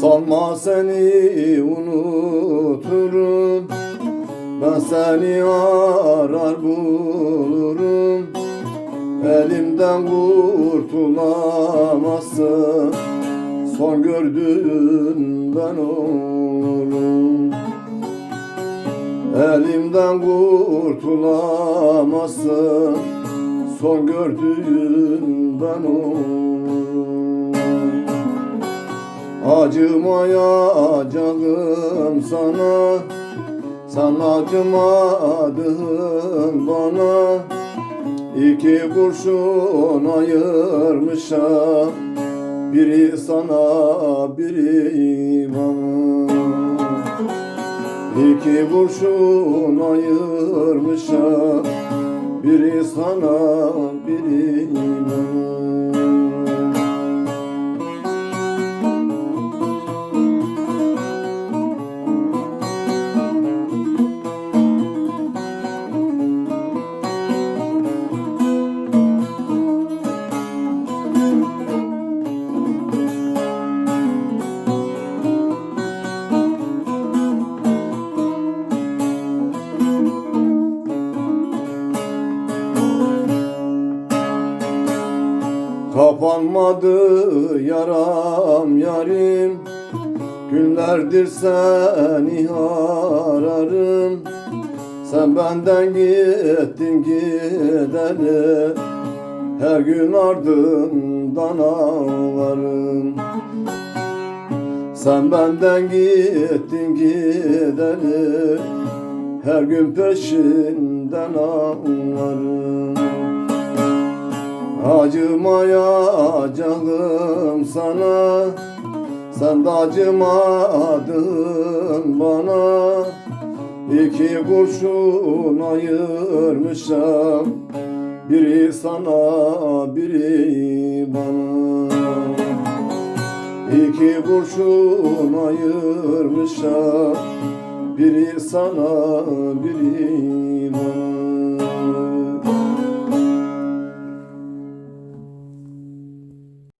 Sanma seni unuturum. Ben seni arar bulurum. Elimden kurtulamazsın. Son gördüğün ben olurum. Elimden kurtulamazsın. Son gördüğün ben olurum Acımayacağım sana Sen acımadın bana. İki kurşun ayırmışam Biri sana biri bana. İki kurşun ayırmışam Biri sana biri bana Kapanmadı yaram yarim. Günlerdir seni ararım Sen benden gittin gideli Her gün ardından ağlarım. Sen benden gittin gideli Her gün peşinden ağlarım Acımayacağım sana Sen de acımadın bana. İki kurşun ayırmışam Biri sana biri bana. İki kurşun ayırmışam Biri sana biri bana